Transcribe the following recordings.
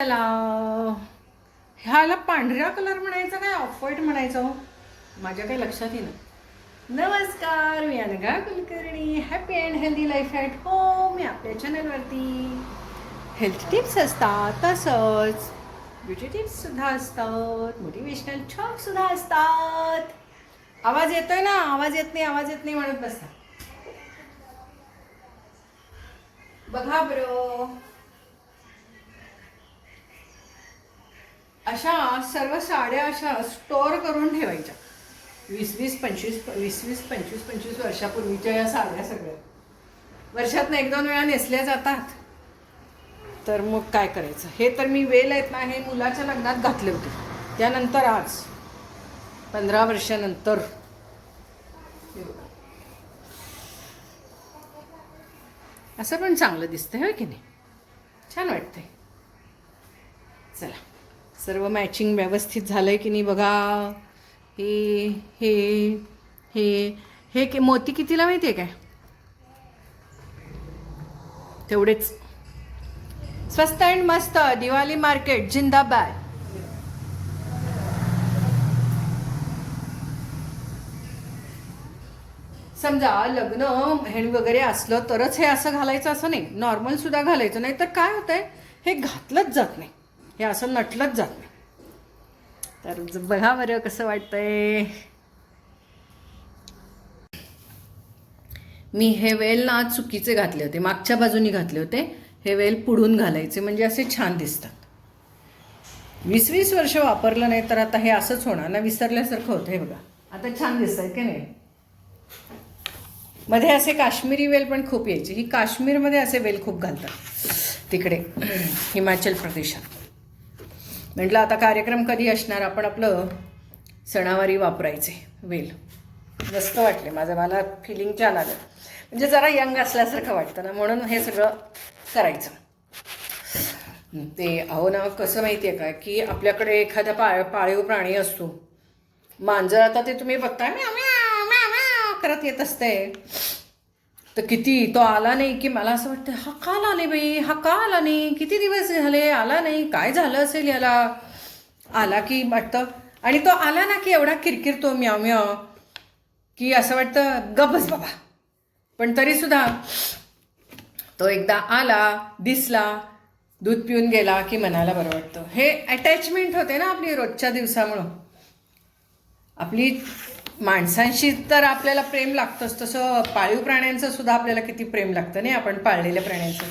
त्याला ह्याला पांढरा कलर म्हणायचा काय ऑफ व्हाईट म्हणायचं हो? माझ्या काही लक्षात येईना. नमस्कार मी Anagha Kulkarni. Happy and healthy life at home या आपल्या चॅनलवरती हेल्थ टिप्स असतात तसंच. ब्युटी टिप्ससुद्धा असतात मोटिवेशनल सुद्धा असतात. आवाज येतोय ना? आवाज येत नाही आवाज येत नाही म्हणत बसता बघा बरं. अशा सर्व साड्या अशा स्टोअर करून ठेवायच्या. वीस वीस पंचवीस वीस वीस पंचवीस पंचवीस वर्षापूर्वीच्या या साड्या सगळ्या. वर्षातनं एक दोन वेळा नेसल्या जातात. तर मग काय करायचं? हे तर मी वेल आहेत ना हे मुलाच्या लग्नात घातले होते. त्यानंतर आज पंधरा वर्षानंतर. असं पण चांगलं दिसतंय हो की नाही? छान वाटतंय. चला. सर्व मॅचिंग व्यवस्थित झालंय की नाही बघा? हे हे हे हे के मोती कितीला माहिती आहे काय? तेवढेच. स्वस्त अँड मस्त दिवाळी मार्केट जिंदाबाद. समजा लग्न हे वगैरे असलं तरच हे असं घालायचं असं नाही. नॉर्मल सुद्धा घालायचं. नाही तर काय होतंय? हे घातलंच जात नाही. हे असं नटलंच जात नाही. तर बघा बरं कसं वाटतंय. मी हे वेल ना चुकीचे घातले होते. मागच्या बाजूनी घातले होते. हे वेल पुढून घालायचे. म्हणजे असे छान दिसतात. वीस वीस वर्ष वापरलं नाही तर आता हे असंच होणार. ना विसरल्यासारखं होतं हे बघा. आता छान दिसत आहे की नाही? मध्ये असे काश्मीरी वेल पण खूप यायचे. ही काश्मीरमध्ये असे वेल खूप घालतात. तिकडे हिमाचल प्रदेशात. म्हटलं आता कार्यक्रम कधी असणार? आपण आपलं सणावारी वापरायचे. वेल. मस्त वाटले माझं मला फिलिंग छान आलं. म्हणजे जरा यंग असल्यासारखं वाटतं ना म्हणून हे सगळं करायचं. ते अहो ना कसं माहिती आहे का की आपल्याकडे एखादा पाळ पाळीव प्राणी असतो. मांजर आता ते तुम्ही बघताय मी करत येत असते तर किती तो आला नाही की मला असं वाटतं हा काल आले बाई? हा का आला नाही? किती दिवस झाले? आला नाही. काय झालं असेल याला? आला की वाटतं. आणि तो आला ना की एवढा किरकिरतो म्याव म्याव की असं वाटतं गबस बाबा. पण तरीसुद्धा तो एकदा आला दिसला दूध पिऊन गेला की मनाला बरं वाटतं. हे अटॅचमेंट होते ना आपली रोजच्या दिवसामुळं. आपली माणसांशी तर आपल्याला प्रेम लागतंच. तसं पाळीव प्राण्यांचं सुद्धा आपल्याला किती प्रेम लागतं नाही? आपण पाळलेल्या प्राण्यांचं.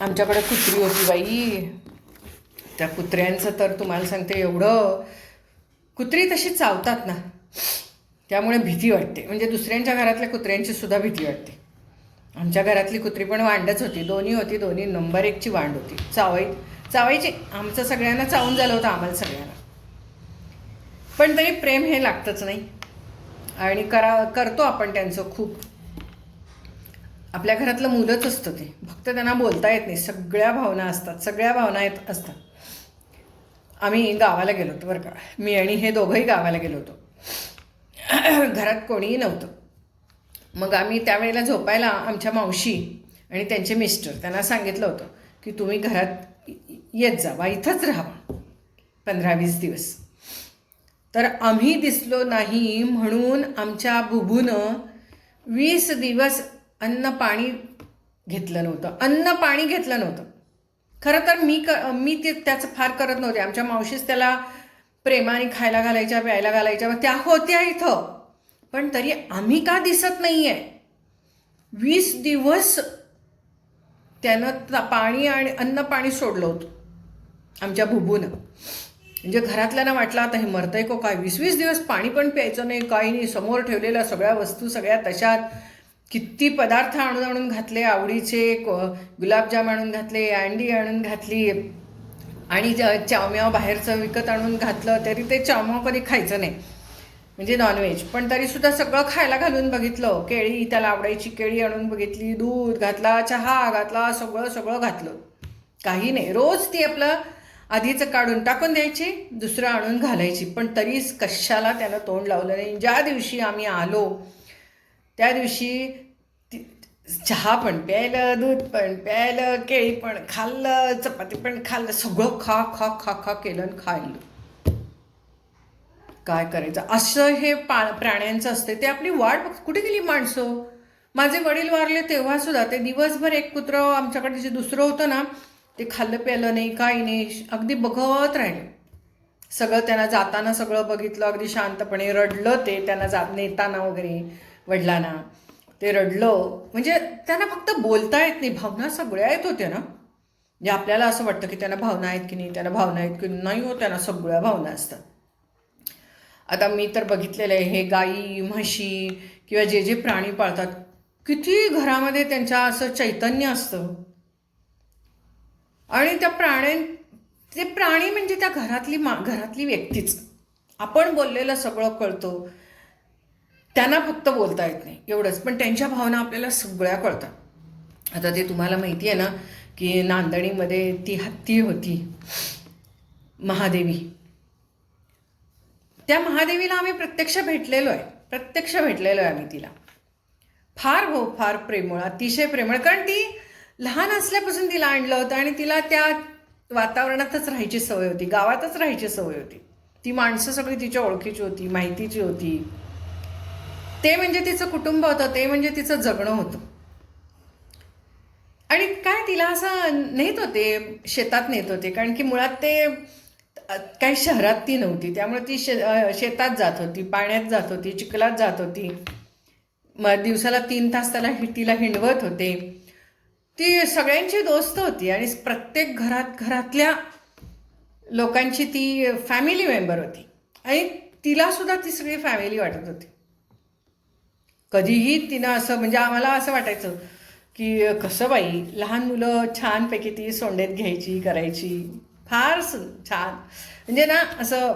आमच्याकडे कुत्री होती बाई. त्या कुत्र्यांचं तर तुम्हाला सांगते एवढं कुत्री तशी चावतात ना. त्यामुळे भीती वाटते. म्हणजे दुसऱ्यांच्या घरातल्या कुत्र्यांची सुद्धा भीती वाटते. आमच्या घरातली कुत्री पण वांडच होती. दोन्ही होती दोन्ही नंबर एकची वांड होती. चावाई चावायची. आमचं सगळ्यांना चावून झालं होतं आम्हाला सगळ्यांना. पण तरी प्रेम हे लागतंच नाही. आणि करा करतो आपण त्यांचं खूप. आपल्या घरातलं मुलंच असतं ते. फक्त त्यांना बोलता येत नाही. सगळ्या भावना असतात. सगळ्या भावना येत असतात. आम्ही गावाला गेलो होतो बरं का. मी आणि हे दोघंही गावाला गेलो होतो. घरात कोणीही नव्हतं. मग आम्ही त्यावेळेला झोपायला आमच्या मावशी आणि त्यांचे मिस्टर त्यांना सांगितलं होतं की तुम्ही घरात येत जावा इथंच राहावा. पंधरा वीस दिवस. तर आम्ही दिसलो नाही म्हणून आमच्या बुबूनं वीस दिवस अन्न पाणी घेतलं नव्हतं. अन्न पाणी घेतलं नव्हतं. खरं तर मी क मी ते त्याचं फार करत नव्हते. आमच्या मावशीच त्याला प्रेमाने खायला घालायच्या प्यायला घालायच्या त्या होत्या इथं. पण तरी आम्ही का दिसत नाही आहे वीस दिवस त्यानं पाणी आणि अन्न पाणी सोडलं होतं. आमच्या भुबूनं म्हणजे घरातल्यांना वाटलं आता हे मरतंय को काय? वीस वीस दिवस पाणी पण प्यायचं नाही काही नाही समोर ठेवलेल्या सगळ्या वस्तू सगळ्या तशात. किती पदार्थ आणून आणून घातले आवडीचे गुलाबजाम आणून घातले अंडी आणून घातली आणि चावम्याव बाहेरचं विकत आणून घातलं तरी ते चावम्याव कधी खायचं नाही. म्हणजे नॉनव्हेज पण तरीसुद्धा सगळं खायला घालून बघितलं. केळी त्याला आवडायची केळी आणून बघितली दूध घातला चहा घातला सगळं सगळं घातलं. काही नाही. रोज ती आपलं आधीचं काढून टाकून द्यायची दुसरं आणून घालायची. पण तरीच कशाला त्यानं तोंड लावलं नाही. ज्या दिवशी आम्ही आलो त्या दिवशी चहा पण प्यायलं दूध पण प्यायलं केळी पण खाल्लं चपाती पण खाल्लं सगळं खा खा खा खा केलं आणि खाल्लं. काय करायचं? असं हे पा प्राण्यांचं असते ते आपली वाट बघ कुठे गेली माणसं? माझे वडील वारले तेव्हा सुद्धा. ते दिवसभर एक कुत्रं आमच्याकडे जे दुसरं होतं ना ते खाल्लं प्यायलं नाही काही नाही अगदी बघत राहिले. सगळं त्यांना जाताना सगळं बघितलं अगदी शांतपणे रडलं ते त्यांना जात नेताना वगैरे वडिलांना. ते रडलं म्हणजे त्यांना फक्त बोलता येत नाही भावना सगळ्या येत होत्या ना. म्हणजे आपल्याला असं वाटतं की त्यांना भावना आहेत की नाही त्यांना भावना आहेत की नाही हो त्यांना सगळ्या भावना असतात. आता मी तर बघितलेलं आहे हे गाई म्हशी किंवा जे जे प्राणी पाळतात किती घरामध्ये त्यांच्या असं चैतन्य असतं. आणि त्या प्राण्यां ते प्राणी म्हणजे त्या घरातली मा घरातली व्यक्तीच. आपण बोललेलं सगळं कळतो. त्यांना फक्त बोलता येत नाही एवढंच. पण त्यांच्या भावना आपल्याला सगळ्या कळतात. आता ते तुम्हाला माहिती आहे ना की नांदणीमध्ये ती हत्ती होती महादेवी. त्या महादेवीला आम्ही प्रत्यक्ष भेटलेलो आहे. प्रत्यक्ष भेटलेलो आहे आम्ही तिला. फार हो फार प्रेमळ अतिशय प्रेमळ. कारण ती लहान असल्यापासून तिला आणलं होतं आणि तिला त्या वातावरणातच राहायची सवय होती गावातच राहायची सवय होती. ती माणसं सगळी तिच्या ओळखीची होती माहितीची होती. ते म्हणजे तिचं कुटुंब होतं ते म्हणजे तिचं जगणं होतं. आणि काय तिला असं नेत होते शेतात नेत होते कारण की मुळात ते काही शहरात ती नव्हती. त्यामुळे ती शे शेतात जात होती पाण्यात जात होती चिखलात जात होती. मग दिवसाला तीन तास त्याला तिला हिंडवत होते. ती सगळ्यांची दोस्त होती आणि प्रत्येक घरात घरातल्या लोकांची ती फॅमिली मेंबर होती. आणि तिला सुद्धा ती सगळी फॅमिली वाटत होती. कधीही तिनं असं म्हणजे आम्हाला असं वाटायचं की कसं बाई लहान मुलं छानपैकी ती सोंडेत घ्यायची करायची. फार छान. म्हणजे ना असं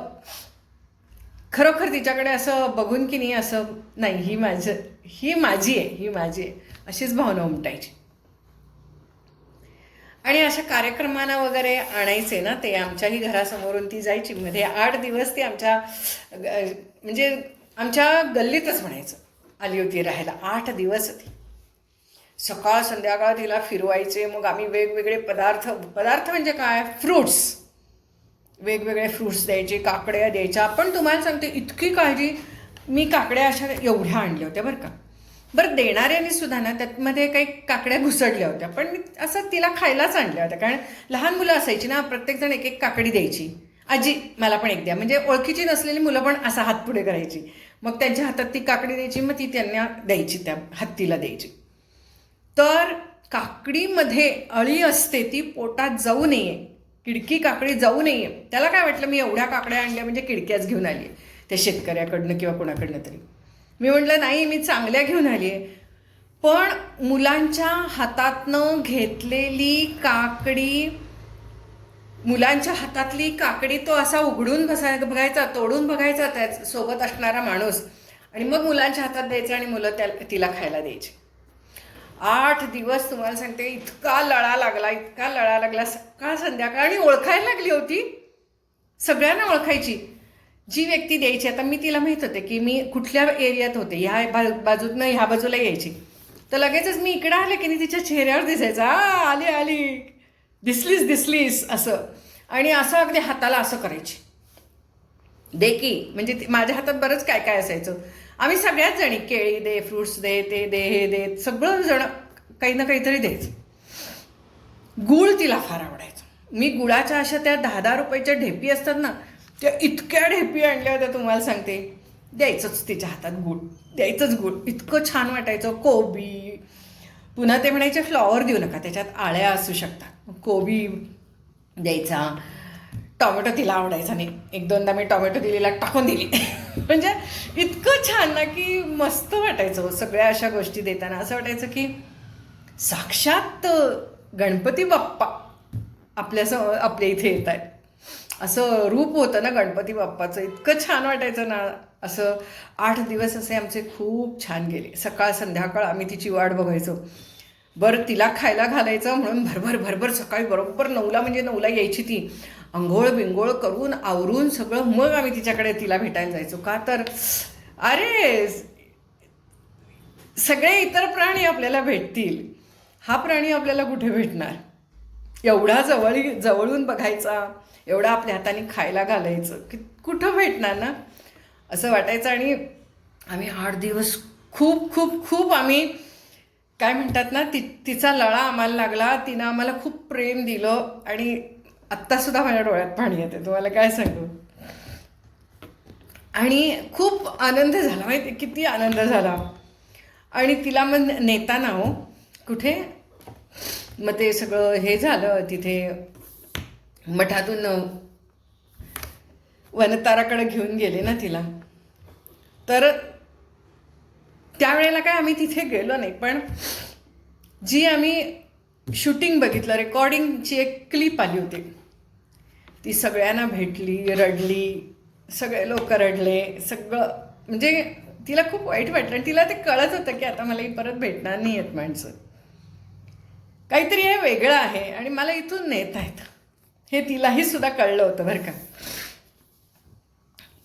खरोखर तिच्याकडे असं बघून की नाही असं नाही ही माझं ही माझी आहे ही माझी आहे. अशीच भावना उमटायची. आणि अशा कार्यक्रमांना वगैरे आणायचे ना ते आमच्याही घरासमोरून ती जायची. मध्ये आठ दिवस ती आमच्या म्हणजे आमच्या गल्लीतच म्हणायचं आली होती राहायला. आठ दिवस ती. सकाळ संध्याकाळ तिला फिरवायचे मग आम्ही वेगवेगळे पदार्थ पदार्थ म्हणजे काय? फ्रूट्स. वेगवेगळे फ्रूट्स द्यायचे काकड्या द्यायच्या. पण तुम्हाला सांगते इतकी काळजी मी काकड्या अशा एवढ्या आणल्या होत्या बरं का. बरं देणाऱ्याने सुद्धा ना त्यातमध्ये काही काकड्या घुसडल्या होत्या पण मी असं तिला खायलाच आणल्या होत्या. कारण लहान मुलं असायची ना प्रत्येकजण एक एक काकडी द्यायची. आजी मला पण एक द्या. म्हणजे ओळखीची नसलेली मुलं पण असा हात पुढे करायची. मग त्यांच्या हातात ती काकडी द्यायची मग ती त्यांना द्यायची त्या हत्तीला द्यायची. तर काकडीमध्ये अळी असते ती पोटात जाऊ नये. किडकी काकडी जाऊ नये. त्याला काय वाटलं मी एवढ्या काकड्या आणल्या म्हणजे किडक्याच घेऊन आली त्या शेतकऱ्याकडनं किंवा कोणाकडनं तरी. मी म्हटलं नाही मी चांगल्या घेऊन आली आहे पण मुलांच्या हातातनं घेतलेली काकडी मुलांच्या हातातली काकडी तो असा उघडून बसाय बघायचा तोडून बघायचा त्या सोबत असणारा माणूस आणि मग मुलांच्या हातात द्यायचं आणि मुलं त्या तिला खायला द्यायची. आठ दिवस तुम्हाला सांगते इतका लळा लागला इतका लळा लागला. सकाळ संध्याकाळ आणि ओळखायला लागली होती. सगळ्यांना ओळखायची. जी व्यक्ती द्यायची आता मी तिला माहीत होते की मी कुठल्या एरियात होते ह्या बा बाजूतनं ह्या बाजूला यायची. तर लगेचच मी इकडं आले की नाही तिच्या चेहऱ्यावर दिसायचं आ आली आली. दिसलीस दिसलीस असं. आणि असं अगदी हाताला असं करायची. दे की म्हणजे माझ्या हातात बरंच काय काय असायचं. आम्ही सगळ्याच जणी केळी दे फ्रुट्स दे ते दे हे दे सगळं जण काही ना काहीतरी द्यायचं. गुळ तिला फार आवडायचं. मी गुळाच्या अशा त्या दहा दहा रुपयाच्या ढेपी असतात ना त्या इतक्या ढेपी आणल्या होत्या तुम्हाला सांगते. द्यायचंच तिच्या हातात गुड द्यायचंच गुड इतकं छान वाटायचं. कोबी. पुन्हा ते म्हणायचे फ्लॉवर देऊ नका त्याच्यात आळ्या असू शकतात. कोबी द्यायचा. टॉमॅटो तिला आवडायचा नाही. एक दोनदा मी टॉमॅटो दिलेला टाकून दिली. म्हणजे इतकं छान ना की मस्त वाटायचं. सगळ्या अशा गोष्टी देताना असं वाटायचं की साक्षात गणपती बाप्पा आपल्यासमोर आपल्या इथे येत आहेत असं रूप होतं ना गणपती बाप्पाचं. इतकं छान वाटायचं ना. असं आठ दिवस असे आमचे खूप छान गेले. सकाळ संध्याकाळ आम्ही तिची वाट बघायचो. बरं तिला खायला घालायचं म्हणून भरभर भरभर सकाळी बरोबर नऊला म्हणजे नऊला यायची ती. आंघोळ बिंघोळ करून आवरून सगळं मग आम्ही तिच्याकडे तिला भेटायला जायचो. का तर अरे सगळे इतर प्राणी आपल्याला भेटतील. हा प्राणी आपल्याला कुठे भेटणार? एवढा जवळ जवळून बघायचा. एवढा आपल्या हाताने खायला घालायचं. की कुठं भेटणार ना? असं वाटायचं आणि आम्ही आठ दिवस खूप खूप खूप आम्ही काय म्हणतात ना ति तिचा लळा आम्हाला लागला. तिनं आम्हाला खूप प्रेम दिलं आणि आत्तासुद्धा माझ्या डोळ्यात पाणी येते तुम्हाला काय सांगू? आणि खूप आनंद झाला. माहिती आहे? किती आनंद झाला. आणि तिला मग नेताना हो कुठे? मग ते सगळं हे झालं. तिथे मठातून वनताराकडे घेऊन गेले ना तिला. तर त्यावेळेला काय आम्ही तिथे गेलो नाही पण जी आम्ही शूटिंग बघितलं रेकॉर्डिंगची एक क्लिप आली होती. ती सगळ्यांना भेटली रडली सगळे लोक रडले सगळं म्हणजे तिला खूप वाईट वाटलं आणि तिला ते कळत होतं की आता मला ही परत भेटणार नाही आहेत माणसं. काहीतरी हे वेगळं आहे आणि मला इथून नेत आहेत. हे तिलाही सुद्धा कळलं होतं बरं का.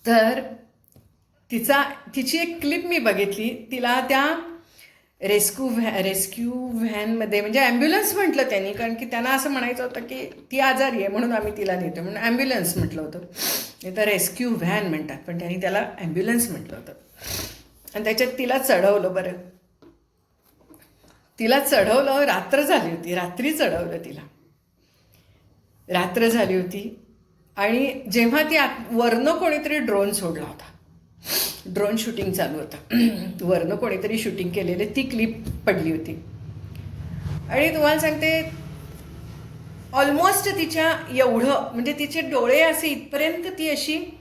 तर तिचा तिची एक क्लिप मी बघितली. तिला त्या रेस्क्यू व्हॅ रेस्क्यू व्हॅनमध्ये म्हणजे ॲम्ब्युलन्स म्हटलं त्यांनी कारण की त्यांना असं म्हणायचं होतं की ती आजारी आहे म्हणून आम्ही तिला नेतो. म्हणून ॲम्ब्युलन्स म्हटलं होतं. नाही तर रेस्क्यू व्हॅन म्हणतात पण त्यांनी त्याला ॲम्ब्युलन्स म्हटलं होतं. आणि त्याच्यात तिला चढवलं बरं. तिला चढवलं रात्र झाली होती. रात्री चढवलं तिला. रात्र झाली होती. आणि जेव्हा ती आत वरनं कोणीतरी ड्रोन सोडला होता. ड्रोन शूटिंग चालू होतं. वरनं कोणीतरी शूटिंग केलेले ती क्लिप पडली होती. आणि तुम्हाला सांगते ऑलमोस्ट तिच्या एवढं म्हणजे तिचे डोळे असे इथपर्यंत ती अशी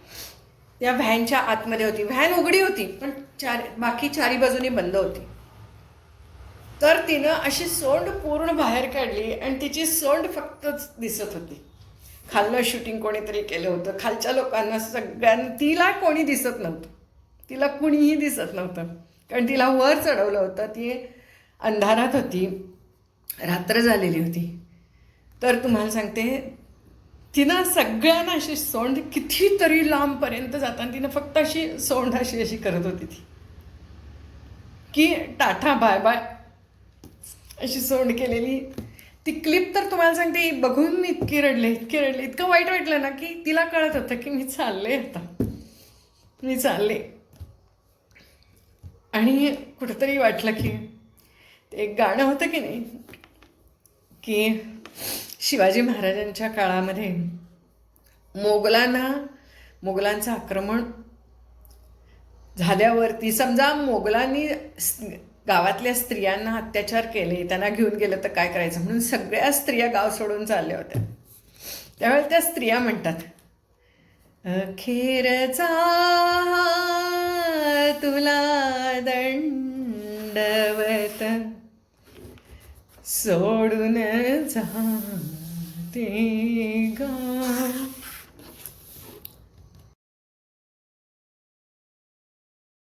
या व्हॅनच्या आतमध्ये होती. व्हॅन उघडी होती पण चार बाकी चारी बाजूनी बंद होती. तर तिनं अशी सोंड पूर्ण बाहेर काढली आणि तिची सोंड फक्तच दिसत होती. खालनं शूटिंग कोणीतरी केलं होतं. खालच्या लोकांना सगळ्यांना तिला कोणी दिसत नव्हतं. तिला कुणीही दिसत नव्हतं. कारण तिला वर चढवलं होतं. ती अंधारात होती. रात्र झालेली होती. तर तुम्हाला सांगते तिनं सगळ्यांना अशी सोंड कितीतरी लांबपर्यंत जाताना तिनं फक्त अशी सोंड अशी अशी करत होती ती. की टाटा बाय बाय. अशी सोंड केलेली. ती क्लिप तर तुम्हाला सांगते बघून मी इतकी रडले इतकी रडले. इतकं वाईट वाटलं ना की तिला कळत होतं की मी चालले आता. मी चालले. आणि कुठंतरी वाटलं की ते एक गाणं होतं की नाही की शिवाजी महाराजांच्या काळामध्ये मोगलांना मोगलांचं आक्रमण झाल्यावरती समजा मोगलांनी गावातल्या स्त्रियांना अत्याचार केले त्यांना घेऊन गेलं तर काय करायचं? म्हणून सगळ्या स्त्रिया गाव सोडून चालल्या होत्या. त्यावेळेला त्या स्त्रिया म्हणतात अखेरचा तुला दंडवत सोडून जाते गा